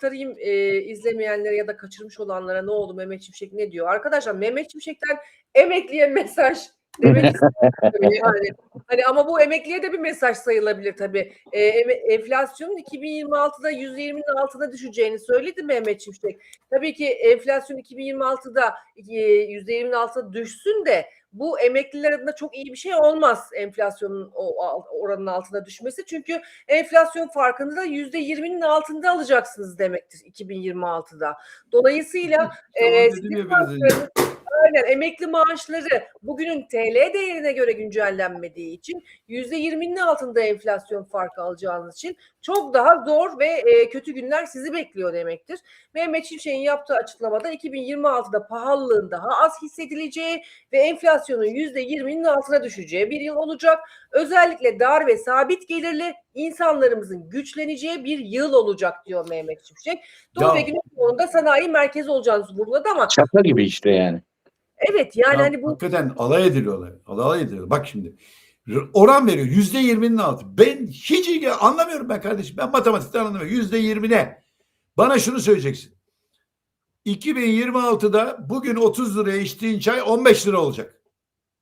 aktarayım e, izlemeyenlere ya da kaçırmış olanlara ne oldu Mehmet Şimşek ne diyor? Arkadaşlar Mehmet Şimşek'ten emekliye mesaj demek yani. Hani ama bu emekliye de bir mesaj sayılabilir tabii. E, enflasyonun 2026'da %20'nin altına düşeceğini söyledi Mehmet Şimşek. Tabii ki enflasyon 2026'da e, %20'nin altına düşsün de bu emekliler adına çok iyi bir şey olmaz enflasyonun o oranın altına düşmesi. Çünkü enflasyon farkını da %20'nin altında alacaksınız demektir 2026'da. Dolayısıyla Tamam e, sizin Aynen emekli maaşları bugünün TL değerine göre güncellenmediği için %20'nin altında enflasyon farkı alacağınız için çok daha zor ve e, kötü günler sizi bekliyor demektir. Mehmet Şimşek'in yaptığı açıklamada 2026'da pahalılığın daha az hissedileceği ve enflasyonun %20'nin altına düşeceği bir yıl olacak. Özellikle dar ve sabit gelirli insanlarımızın güçleneceği bir yıl olacak diyor Mehmet Şimşek. Doğu ve Güneydoğu'nda sanayi merkezi olacağını vurguladı ama Şaka gibi işte yani. Evet yani Ya hani bu Hakikaten alay ediliyorlar. Alay ediyorlar. Bak şimdi. Oran veriyor. Yüzde yirminin altı. Ben hiç ilgi anlamıyorum ben kardeşim. Ben matematikten anlamıyorum. Yüzde yirmi ne? Bana şunu söyleyeceksin. 2026'da bugün 30 liraya içtiğin çay 15 lira olacak.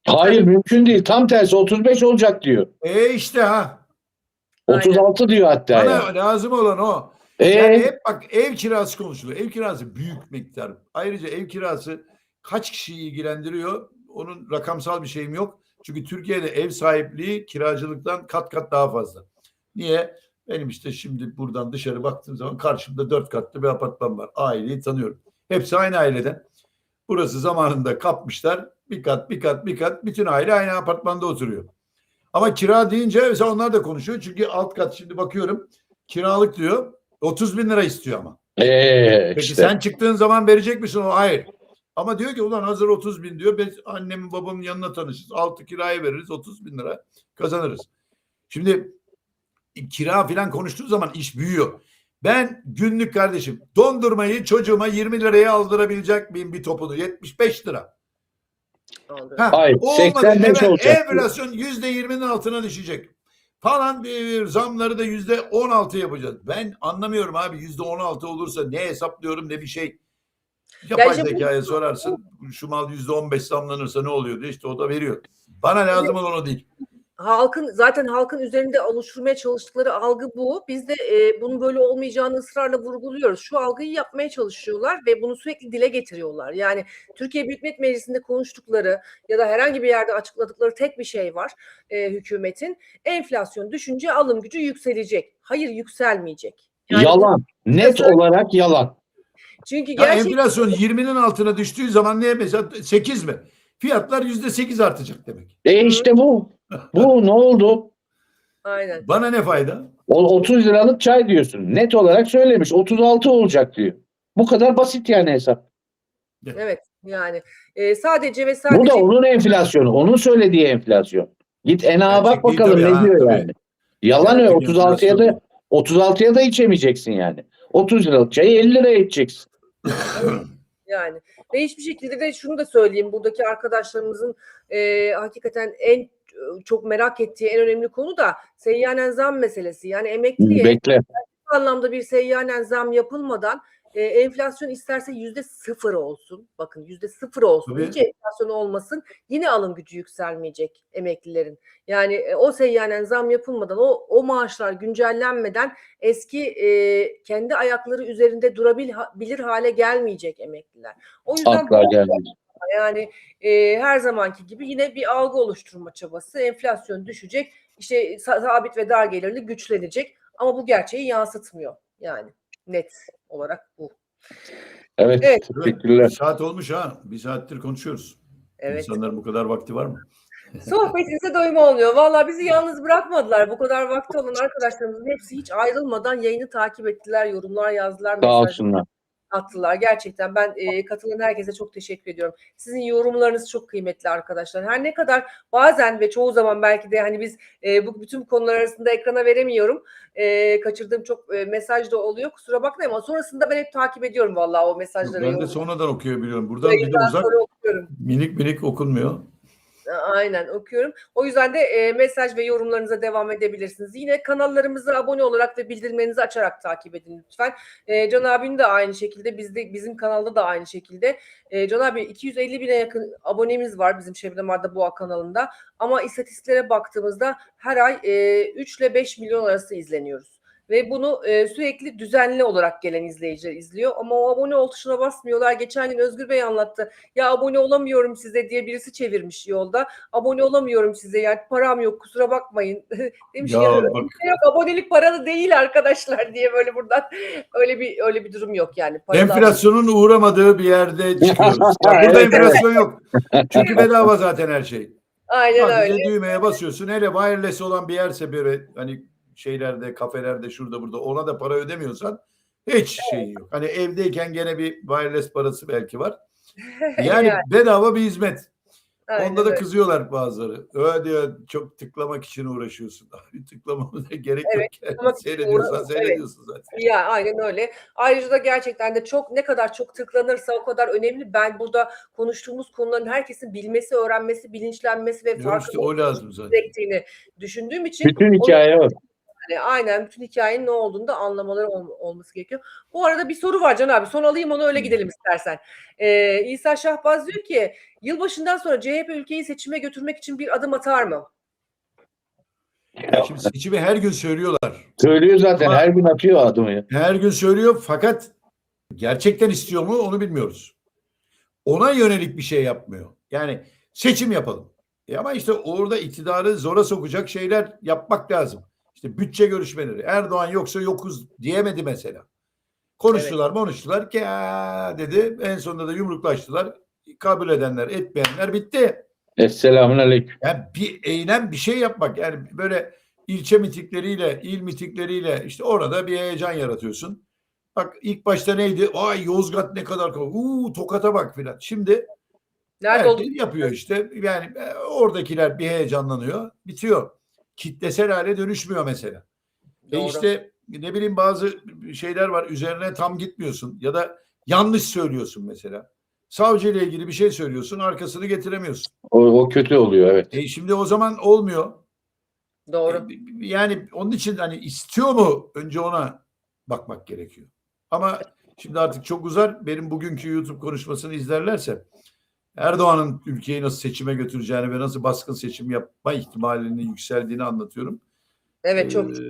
Hayır mümkün değil. Tam tersi 35 olacak diyor. E işte ha. Aynen. 36 diyor hatta. Bana ya. lazım olan o. Ee, Yani hep bak ev kirası konuşuluyor. Ev kirası büyük miktar. Ayrıca ev kirası kaç kişiyi ilgilendiriyor? Onun rakamsal bir şeyim yok. Çünkü Türkiye'de ev sahipliği kiracılıktan kat kat daha fazla. Niye? Benim işte şimdi buradan dışarı baktığım zaman karşımda dört katlı bir apartman var. Aileyi tanıyorum. Hepsi aynı aileden. Burası zamanında kapmışlar. Bir kat, bir kat, bir kat. Bütün aile aynı apartmanda oturuyor. Ama kira deyince mesela onlar da konuşuyor. Çünkü alt kat şimdi bakıyorum. Kiralık diyor. 30 bin lira istiyor ama. ee, Peki işte. sen çıktığın zaman verecek misin o? Hayır. Ama diyor ki ulan hazır 30 bin diyor. Biz annemin babamın yanına tanışırız. Altı kiraya veririz 30 bin lira kazanırız. Şimdi kira falan konuştuğu zaman iş büyüyor. Ben günlük kardeşim dondurmayı çocuğuma 20 liraya aldırabilecek miyim bir topunu? 75 lira. Ha, Hayır, o olmadı. 85 Hemen olacak. enflasyon %20'nin altına düşecek. Falan bir zamları da %16 yapacağız. Ben anlamıyorum abi %16 olursa ne hesaplıyorum ne bir şey. Yapay işte bu- zekaya sorarsın şu mal %15 zamlanırsa ne oluyor diye işte o da veriyor. Bana lazım olan o değil. halkın zaten halkın üzerinde oluşturmaya çalıştıkları algı bu. Biz de e, bunun böyle olmayacağını ısrarla vurguluyoruz. Şu algıyı yapmaya çalışıyorlar ve bunu sürekli dile getiriyorlar. Yani Türkiye Büyük Millet Meclisi'nde konuştukları ya da herhangi bir yerde açıkladıkları tek bir şey var e, hükümetin. Enflasyon düşünce alım gücü yükselecek. Hayır yükselmeyecek. Yani Yalan. Net Mesela- olarak yalan. Çünkü Ya gerçekten enflasyon 20'nin altına düştüğü zaman ne mesela 8 mi? Fiyatlar %8 artacak demek. E işte bu. Bu ne oldu? aynen. Bana ne fayda? O 30 liralık çay diyorsun. Net olarak söylemiş. 36 olacak diyor. Bu kadar basit yani hesap. Evet yani e, sadece ve sadece Bu da onun enflasyonu. Onun söylediği enflasyon. Git ENA'ya bak bakalım ne ha, diyor tabii. yani. Yalan öyle. Gerçek 36'ya enflasyon. da 36'ya da içemeyeceksin yani. 30 liralık çayı 50 liraya içeceksin. Yani ve hiçbir şekilde de şunu da söyleyeyim buradaki arkadaşlarımızın e, hakikaten en e, çok merak ettiği en önemli konu da seyyanen zam meselesi. Yani emekliye Bekle. anlamda bir seyyanen zam yapılmadan e, enflasyon isterse yüzde sıfır olsun. Bakın yüzde sıfır olsun. Tabii. Hiç enflasyon olmasın. Yine alım gücü yükselmeyecek emeklilerin. Yani e, o seyyanen zam yapılmadan, o, o maaşlar güncellenmeden eski e, kendi ayakları üzerinde durabilir hale gelmeyecek emekliler. O yüzden Akla geldi. yani e, her zamanki gibi yine bir algı oluşturma çabası. Enflasyon düşecek, işte sa- sabit ve dar gelirli güçlenecek ama bu gerçeği yansıtmıyor. Yani net olarak bu. Evet. Evet. Teşekkürler. Saat olmuş ha. Bir saattir konuşuyoruz. Evet. İnsanların bu kadar vakti var mı? Sohbetinize doyum olmuyor. Vallahi bizi yalnız bırakmadılar. Bu kadar vakti olan arkadaşlarımızın hepsi hiç ayrılmadan yayını takip ettiler, yorumlar yazdılar, Sağ olsunlar. Attılar. Gerçekten ben e, katılan herkese çok teşekkür ediyorum. Sizin yorumlarınız çok kıymetli arkadaşlar. Her ne kadar bazen ve çoğu zaman belki de hani biz e, bu bütün konular arasında ekrana veremiyorum. E, kaçırdığım çok e, mesaj da oluyor. Kusura bakmayın ama sonrasında ben hep takip ediyorum vallahi o mesajları. Ben de sonradan okuyabiliyorum. Buradan bir de uzak minik minik okunmuyor. Aynen okuyorum. O yüzden de e, mesaj ve yorumlarınıza devam edebilirsiniz. Yine kanallarımıza abone olarak ve bildirimlerinizi açarak takip edin lütfen. E, Can abinin de aynı şekilde bizde bizim kanalda da aynı şekilde. E, Can abi 250 bine yakın abonemiz var bizim Şebnem Arda Boğa kanalında. Ama istatistiklere baktığımızda her ay e, 3 ile 5 milyon arası izleniyoruz. Ve bunu e, sürekli düzenli olarak gelen izleyiciler izliyor. Ama o abone ol tuşuna basmıyorlar. Geçen gün Özgür Bey anlattı. Ya abone olamıyorum size diye birisi çevirmiş yolda. Abone olamıyorum size yani param yok kusura bakmayın. Demiş Ya ya, bak. yok abonelik paralı değil arkadaşlar diye böyle buradan öyle bir öyle bir durum yok yani. Paralı Enflasyonun uğramadığı bir yerde çıkıyoruz. Burada enflasyon yok. Çünkü bedava zaten her şey. Aynen Sadece öyle. düğmeye basıyorsun. Hele wireless olan bir yerse böyle hani şeylerde, kafelerde, şurada burada ona da para ödemiyorsan hiç şey yok. Hani evdeyken gene bir wireless parası belki var. Yani Yani, bedava bir hizmet. aynen Onda da öyle. kızıyorlar bazıları. Öyle diyor çok tıklamak için uğraşıyorsun. Abi tıklamamıza gerek Evet, yok. Yani. Seyrediyorsan seyrediyorsun zaten. Ya aynen öyle. Ayrıca da gerçekten de çok ne kadar çok tıklanırsa o kadar önemli. Ben burada konuştuğumuz konuların herkesin bilmesi, öğrenmesi, bilinçlenmesi ve farkında işte o lazım zaten. gerektiğini düşündüğüm için Bütün hikaye o. Yani aynen bütün hikayenin ne olduğunu da anlamaları ol- olması gerekiyor. Bu arada bir soru var Can abi. Son alayım onu öyle gidelim istersen. Ee, İsa Şahbaz diyor ki yılbaşından sonra CHP ülkeyi seçime götürmek için bir adım atar mı? Ya Şimdi seçimi her gün söylüyorlar. Söylüyor zaten Ama- her gün atıyor adımı. ya. Her gün söylüyor fakat gerçekten istiyor mu onu bilmiyoruz. Ona yönelik bir şey yapmıyor. Yani seçim yapalım. E ama işte orada iktidarı zora sokacak şeyler yapmak lazım. İşte bütçe görüşmeleri. Erdoğan yoksa yokuz diyemedi mesela. Konuştular, konuştular ki dedi. En sonunda da yumruklaştılar. Kabul edenler, etmeyenler bitti. Esselamun aleyküm. Yani bir eylem bir şey yapmak yani böyle ilçe mitingleriyle, il mitingleriyle işte orada bir heyecan yaratıyorsun. Bak ilk başta neydi? Ay Yozgat ne kadar kalabalık. Uuu Tokat'a bak filan. Şimdi Nerede oldu? yapıyor işte. Yani e, oradakiler bir heyecanlanıyor. Bitiyor. Kitlesel hale dönüşmüyor mesela. E Doğru. işte ne bileyim bazı şeyler var üzerine tam gitmiyorsun ya da yanlış söylüyorsun mesela. Savcı ile ilgili bir şey söylüyorsun arkasını getiremiyorsun. O, o kötü oluyor evet. E şimdi o zaman olmuyor. Doğru. E, Yani onun için hani istiyor mu önce ona bakmak gerekiyor. Ama şimdi artık çok uzar. Benim bugünkü YouTube konuşmasını izlerlerse Erdoğan'ın ülkeyi nasıl seçime götüreceğini ve nasıl baskın seçim yapma ihtimalinin yükseldiğini anlatıyorum. Evet çok. Ee,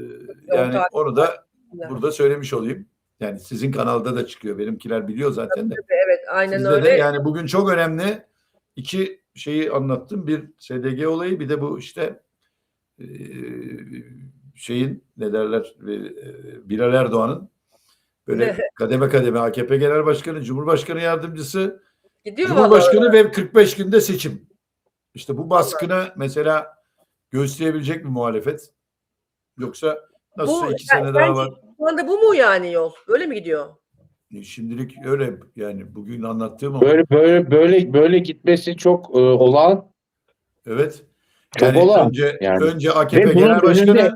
yani takip onu da burada söylemiş olayım. Yani sizin kanalda da çıkıyor. Benimkiler biliyor zaten de. Evet aynen Sizde öyle. de yani bugün çok önemli iki şeyi anlattım. Bir SDG olayı bir de bu işte e, şeyin ne derler e, Bilal Erdoğan'ın böyle kademe kademe AKP Genel Başkanı, Cumhurbaşkanı Yardımcısı, Gidiyor Cumhurbaşkanı ve 45 günde seçim. İşte bu baskını mesela göğüsleyebilecek mi muhalefet? Yoksa nasılsa Bu- iki ben- sene daha var. Şu anda bu mu yani yol? Öyle mi gidiyor? E, Şimdilik öyle yani bugün anlattığım o. Böyle böyle böyle böyle gitmesi çok e, olağan Evet. Çok Yani olağan önce yani. önce AKP Ve bunun Genel Başkanı önünde-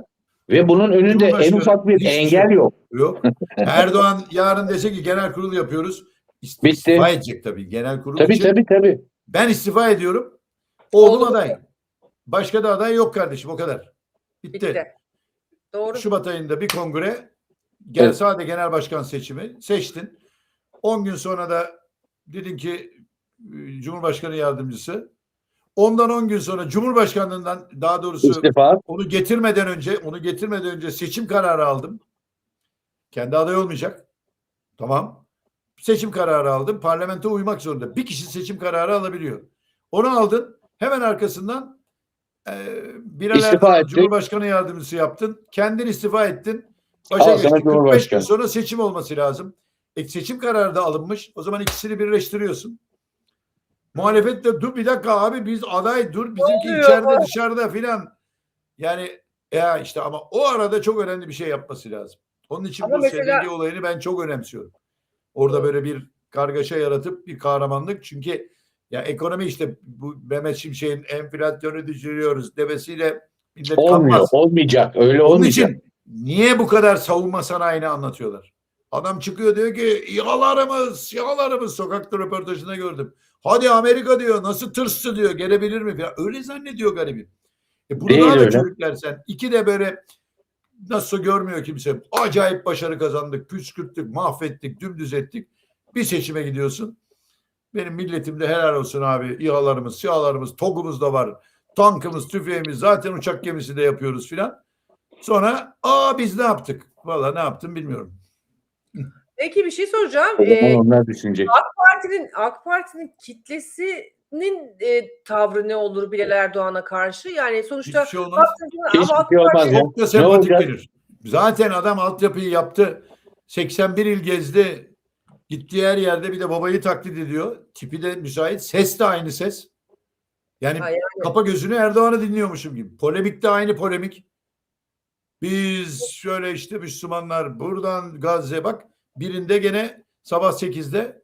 ve bunun önünde en ufak bir engel yok. yok. Erdoğan yarın dese ki genel kurul yapıyoruz. İst- Bitti. İstifa edecek tabii genel kurul Tabii için. tabii tabii. Ben istifa ediyorum. Oğlum Oğlum aday. Başka da aday yok kardeşim o kadar. Bitti. Bitti. Doğru. Şubat ayında bir kongre gel Evet. sade genel başkan seçimi seçtin. 10 gün sonra da dedin ki e, Cumhurbaşkanı yardımcısı. Ondan 10 gün sonra Cumhurbaşkanlığından daha doğrusu İstifa. onu getirmeden önce onu getirmeden önce seçim kararı aldım. Kendi aday olmayacak. Tamam. Seçim kararı aldım. Parlamento uymak zorunda. Bir kişi seçim kararı alabiliyor. Onu aldın. Hemen arkasından e, Bilal İstifa Erdoğan. Cumhurbaşkanı yardımcısı yaptın. Kendin istifa ettin. Başa sana geçti. 45 gün sonra seçim olması lazım. E, seçim kararı da alınmış. O zaman ikisini birleştiriyorsun. Muhalefet de dur bir dakika abi biz aday dur bizimki oluyor? içeride dışarıda filan. Yani ya işte ama o arada çok önemli bir şey yapması lazım. Onun için Ama bu mesela- olayını ben çok önemsiyorum. Orada böyle bir kargaşa yaratıp bir kahramanlık çünkü ya ekonomi işte bu Mehmet Şimşek'in enflasyonu düşürüyoruz demesiyle millet Olmuyor. kanmaz. Olmayacak. Öyle Onun olmayacak. için niye bu kadar savunma sanayini anlatıyorlar? Adam çıkıyor diyor ki İHA'larımız, İHA'larımız sokakta röportajında gördüm. Hadi Amerika diyor nasıl tırstı diyor gelebilir mi? falan. Öyle zannediyor garibim. E bunu Değil daha da öyle. körüklersen. İki de böyle nasıl görmüyor kimse. Acayip başarı kazandık, püskürttük, mahvettik, dümdüz ettik. Bir seçime gidiyorsun. Benim milletimde helal olsun abi. İHA'larımız, SİHA'larımız, TOG'umuz da var. Tankımız, tüfeğimiz, zaten uçak gemisi de yapıyoruz filan. Sonra aa biz ne yaptık? Valla ne yaptım bilmiyorum. Peki bir şey soracağım. Ee, onlar düşünecek. Parti'nin AK Parti'nin kitlesinin e, tavrı ne olur Bilal Erdoğan'a karşı? Yani sonuçta Hiçbir şey olmaz. Hiçbir şey olmaz ya. Çok da sempatik olacak? verir. Zaten adam altyapıyı yaptı. 81 il gezdi. Gittiği her yerde bir de babayı taklit ediyor. Tipi de müsait. Ses de aynı ses. Yani Ha, yani. kapa gözünü Erdoğan'ı dinliyormuşum gibi. Polemik de aynı polemik. Biz şöyle işte Müslümanlar buradan Gazze bak birinde gene sabah 8'de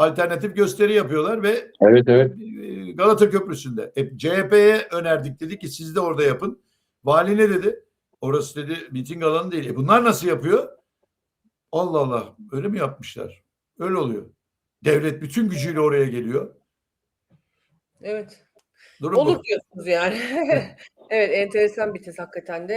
alternatif gösteri yapıyorlar ve Evet evet. e, Galata Köprüsü'nde. E, CHP'ye önerdik dedi ki siz de orada yapın. Vali ne dedi? Orası dedi miting alanı değil. E bunlar nasıl yapıyor? Allah Allah öyle mi yapmışlar? Öyle oluyor. Devlet bütün gücüyle oraya geliyor. Evet. Durum bu. Olur diyorsunuz yani. evet enteresan bir tez hakikaten de.